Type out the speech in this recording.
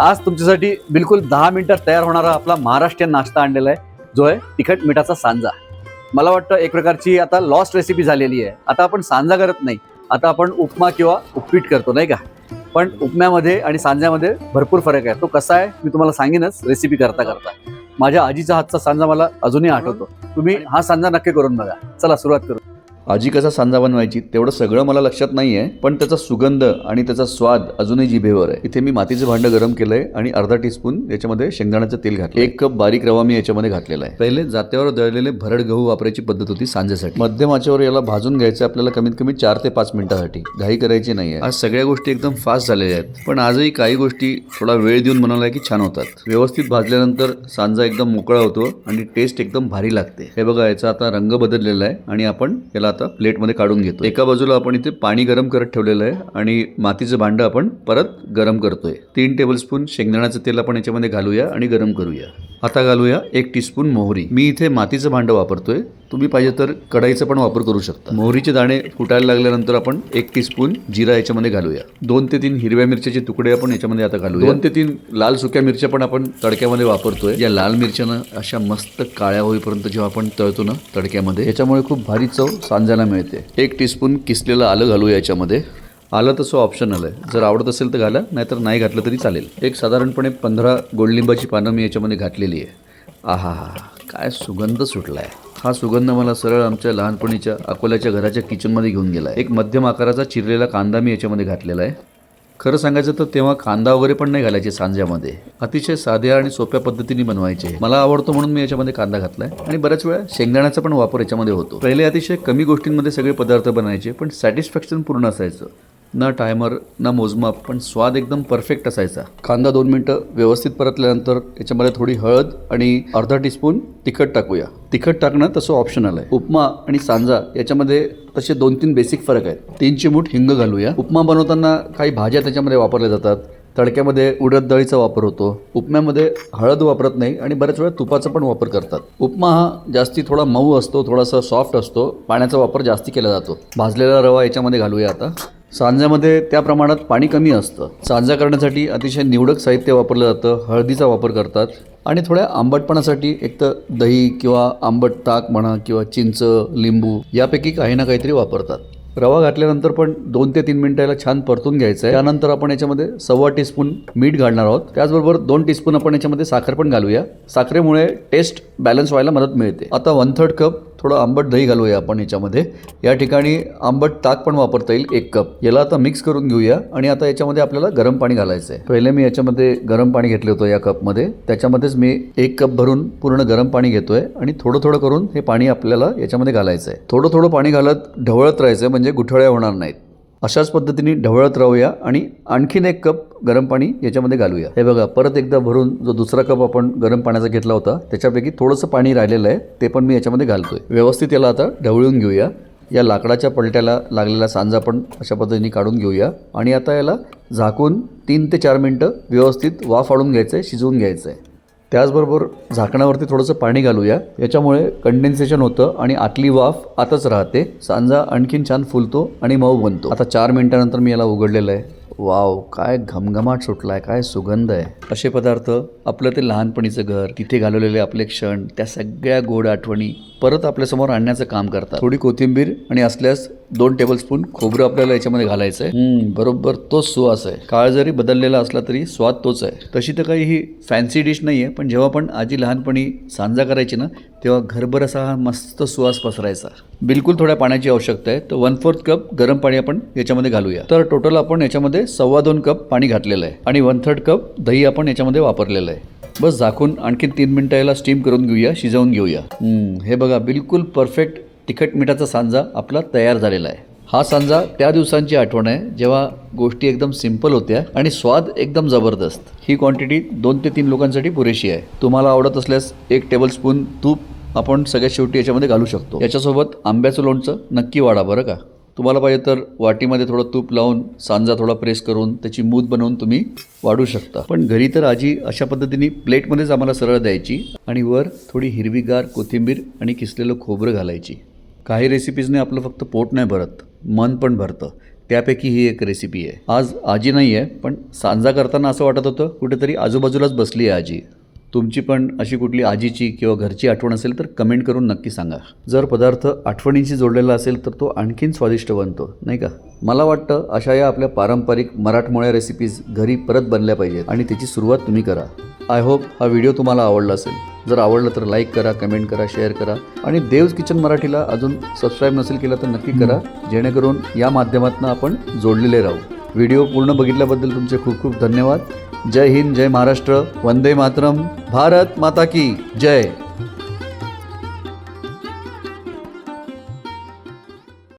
आज तुमच्यासाठी बिलकुल दहा मिनिटात तयार होणारा आपला महाराष्ट्रीयन नाश्ता आणलेला आहे. जो आहे तिखट मिठाचा सांजा. मला वाटतं एक प्रकारची आता लॉस्ट रेसिपी झालेली आहे. आता आपण सांजा करत नाही. आता आपण उपमा किंवा उपपीट करतो नाही का? पण उपम्यामध्ये आणि सांज्यामध्ये भरपूर फरक आहे. तो कसा आहे मी तुम्हाला सांगेनच रेसिपी करता करता. माझ्या आजीचा हातचा सांजा मला अजूनही आठवतो. तुम्ही हा सांजा नक्की करून बघा. चला सुरुवात करू. आजी कसा सांजा बनवायची तेवढं सगळं मला लक्षात नाही आहे पण त्याचा सुगंध आणि त्याचा स्वाद अजूनही जिभेवर आहे. इथे मी मातीचं भांडं गरम केलंय आणि अर्धा टीस्पून याच्यामध्ये शेंगदाण्याचं तेल घातलं एक कप बारीक रवा मी याच्यामध्ये घातलेला आहे. पहिले जात्यावर दळलेले भरड गहू वापरायची पद्धत होती सांजेसाठी. मध्यम आचेवर याला भाजून घ्यायचं आपल्याला कमीत कमी चार ते पाच मिनिटासाठी. घाई करायची नाही आहे आज सगळ्या गोष्टी एकदम फास्ट झालेल्या आहेत. पण आजही काही गोष्टी थोडा वेळ देऊन म्हणाला की छान होतात. व्यवस्थित भाजल्यानंतर सांजा एकदम मोकळा होतो आणि टेस्ट एकदम भारी लागते. हे बघा याचा आता रंग बदललेला आहे आणि आपण याला आता प्लेटमध्ये काढून घेतो एका बाजूला आपण इथे पाणी गरम करत ठेवलेलं आहे आणि मातीचं भांडं आपण परत गरम करतोय. तीन टेबलस्पून शेंगदाण्याचं तेल आपण याच्यामध्ये घालूया आणि गरम करूया. आता घालूया एक टीस्पून मोहरी. मी इथे मातीचं भांडं वापरतोय. तुम्ही पाहिजे तर कढाईचं पण वापर करू शकता. मोहरीचे दाणे फुटायला लागल्यानंतर आपण एक टीस्पून जिरा याच्यामध्ये घालूया. दोन ते तीन हिरव्या मिरच्याचे तुकडे आपण याच्यामध्ये आता घालूया. दोन ते तीन लाल सुक्या मिरच्या पण आपण तडक्यामध्ये वापरतोय. या लाल मिरच्यानं अशा मस्त काळ्या होईपर्यंत जेव्हा आपण तळतो ना तडक्यामध्ये याच्यामुळे खूप भारी चव सांजायला मिळते. एक टीस्पून किसलेलं आलं घालूया याच्यामध्ये. आलं तसं ऑप्शनल आहे. जर आवडत असेल तर घाला नाहीतर नाही घातलं तरी चालेल. एक साधारणपणे पंधरा गोडलिंबाची पानं मी याच्यामध्ये घातलेली आहे. आहा हा काय सुगंध सुटला आहे हा सुगंध मला सरळ आमच्या लहानपणीच्या अकोल्याच्या घराच्या किचनमध्ये घेऊन गेला. एक मध्यम आकाराचा चिरलेला कांदा मी याच्यामध्ये घातलेला आहे. खरं सांगायचं तर तेव्हा कांदा वगैरे पण नाही घालायचे सांज्यामध्ये. अतिशय साध्या आणि सोप्या पद्धतीने बनवायचे. मला आवडतो म्हणून मी याच्यामध्ये कांदा घातलाय. आणि बऱ्याच वेळा शेंगदाण्याचा पण वापर याच्यामध्ये होतो. पहिले अतिशय कमी गोष्टींमध्ये सगळे पदार्थ बनायचे पण सॅटिस्फॅक्शन पूर्ण असायचं. न टायमर न मोजमाप पण स्वाद एकदम परफेक्ट असायचा. कांदा दोन मिनटं व्यवस्थित परतल्यानंतर याच्यामध्ये थोडी हळद आणि अर्धा टीस्पून तिखट टाकूया. तिखट टाकणं तसं ऑप्शनल आहे. उपमा आणि सांजा याच्यामध्ये तसे दोन तीन बेसिक फरक आहेत. तीन चिमूट हिंग घालूया. उपमा बनवताना काही भाज्या त्याच्यामध्ये वापरल्या जातात. तडक्यामध्ये उडद डाळीचा वापर होतो. उपम्यामध्ये हळद वापरत नाही आणि बऱ्याच वेळा तुपाचा पण वापर करतात. उपमा हा जास्ती थोडा मऊ असतो थोडासा सॉफ्ट असतो. पाण्याचा वापर जास्ती केला जातो. भाजलेला रवा याच्यामध्ये घालूया आता. सांज्यामध्ये त्या प्रमाणात पाणी कमी असतं. सांजा करण्यासाठी अतिशय निवडक साहित्य वापरलं जातं हळदीचा वापर करतात आणि थोड्या आंबटपणासाठी एक तर दही किंवा आंबट ताक म्हणा किंवा चिंच लिंबू यापैकी काही ना काहीतरी वापरतात. रवा घातल्यानंतर पण दोन ते तीन मिनिटाला छान परतून घ्यायचं आहे त्यानंतर आपण याच्यामध्ये सव्वा टीस्पून मीठ घालणार आहोत. त्याचबरोबर दोन टीस्पून आपण याच्यामध्ये साखर पण घालूया. साखरेमुळे टेस्ट बॅलन्स व्हायला मदत मिळते. आता वन थर्ड कप थोडं आंबट दही घालूया आपण याच्यामध्ये. या ठिकाणी आंबट ताक पण वापरता येईल एक कप. याला आता मिक्स करून घेऊया आणि आता याच्यामध्ये आपल्याला गरम पाणी घालायचं आहे. पहिले मी याच्यामध्ये गरम पाणी घेतलं होतं या कपमध्ये. त्याच्यामध्येच मी एक कप भरून पूर्ण गरम पाणी घेतोय आणि थोडं थोडं करून हे पाणी आपल्याला याच्यामध्ये घालायचं आहे. थोडं थोडं पाणी घालत ढवळत राहायचं म्हणजे गुठळ्या होणार नाहीत. अशाच पद्धतीने ढवळत राहूया आणि आणखीन एक कप गरम पाणी याच्यामध्ये घालूया. हे बघा परत एकदा भरून जो दुसरा कप आपण गरम पाण्याचा घेतला होता त्याच्यापैकी थोडंसं पाणी राहिलेलं आहे ते पण मी याच्यामध्ये घालतोय. व्यवस्थित याला आता ढवळून घेऊया. या लाकडाच्या पलट्याला लागलेला सांजा पण अशा पद्धतीने काढून घेऊया. आणि आता याला झाकून तीन ते चार मिनटं व्यवस्थित वाफ आडून घ्यायचं आहे शिजवून घ्यायचं आहे त्याचबरोबर झाकणावरती थोडंसं पाणी घालूया. याच्यामुळे कंडेन्सेशन होतं आणि आतली वाफ आतच राहते. सांजा आणखीन छान फुलतो आणि मऊ बनतो. आता चार मिनिटानंतर मी याला उघडलेलं आहे. वाव काय घमघमाट सुटलाय काय सुगंध आहे. असे पदार्थ आपलं ते लहानपणीचं घर तिथे घालवलेले आपले क्षण त्या सगळ्या गोड आठवणी परत आपल्यासमोर आणण्याचं काम करतात. थोडी कोथिंबीर आणि असल्यास दोन टेबलस्पून खोबरं आपल्याला याच्यामध्ये घालायचं आहे बरोबर तोच सुवास आहे. काळ जरी बदललेला असला तरी स्वाद तोच आहे. तशी तर काही ही फॅन्सी डिश नाही आहे पण जेव्हा पण आजी लहानपणी सांजा करायची ना तेव्हा घरभर असा हा मस्त सुवास पसरायचा. बिलकुल थोड्या पाण्याची आवश्यकता आहे. तर वन फोर्थ कप गरम पाणी आपण याच्यामध्ये घालूया. तर टोटल आपण याच्यामध्ये सव्वा दोन कप पाणी घातलेलं आहे. आणि वन थर्ड कप दही आपण याच्यामध्ये वापरलेलं आहे. बस झाकून आणखीन तीन मिनटं याला स्टीम करून घेऊया शिजवून घेऊया. हे बघा बिलकुल परफेक्ट तिखट मिठाचा सांजा आपला तयार झालेला आहे. हा सांजा त्या दिवसांची आठवण आहे जेव्हा गोष्टी एकदम सिंपल होत्या आणि स्वाद एकदम जबरदस्त. ही क्वांटिटी दोन ते तीन लोकांसाठी पुरेशी आहे. तुम्हाला आवडत असल्यास एक टेबलस्पून तूप आपण सगळ्यात शेवटी याच्यामध्ये घालू शकतो. याच्यासोबत आंब्याचं लोणचं नक्की वाढा बरं का. तुम्हाला पाहिजे तर वाटीमध्ये थोडं तूप लावून सांजा थोडा प्रेस करून त्याची मूत बनवून तुम्ही वाढू शकता. पण घरी तर आजी अशा पद्धतीने प्लेटमध्येच आम्हाला सरळ द्यायची आणि वर थोडी हिरवीगार कोथिंबीर आणि किसलेलं खोबरं घालायची. काही रेसिपीजने आपलं फक्त पोट नाही भरत मन पण भरतं. त्यापैकी ही एक रेसिपी आहे. आज आजी नाही आहे पण सांजा करताना असं वाटत होतं कुठेतरी आजूबाजूलाच बसली आहे आजी. तुमची पण अशी कुठली आजीची किंवा घरची आठवण असेल तर कमेंट करून नक्की सांगा. जर पदार्थ आठवणींशी जोडलेला असेल तर तो आणखीन स्वादिष्ट बनतो नाही का? मला वाटतं अशा या आपल्या पारंपरिक मराठमोळ्या रेसिपीज घरी परत बनल्या पाहिजेत आणि त्याची सुरुवात तुम्ही करा. आय होप हा व्हिडिओ तुम्हाला आवडला असेल. जर आवडलं तर लाईक करा कमेंट करा शेअर करा. आणि देवज किचन मराठीला अजून सबस्क्राईब नसेल केलं तर नक्की करा जेणेकरून या माध्यमातून आपण जोडलेले राहू. व्हिडिओ पूर्ण बघितल्याबद्दल तुमचे खूप खूप धन्यवाद. जय हिंद जय महाराष्ट्र. वंदे मातरम. भारत माता की जय.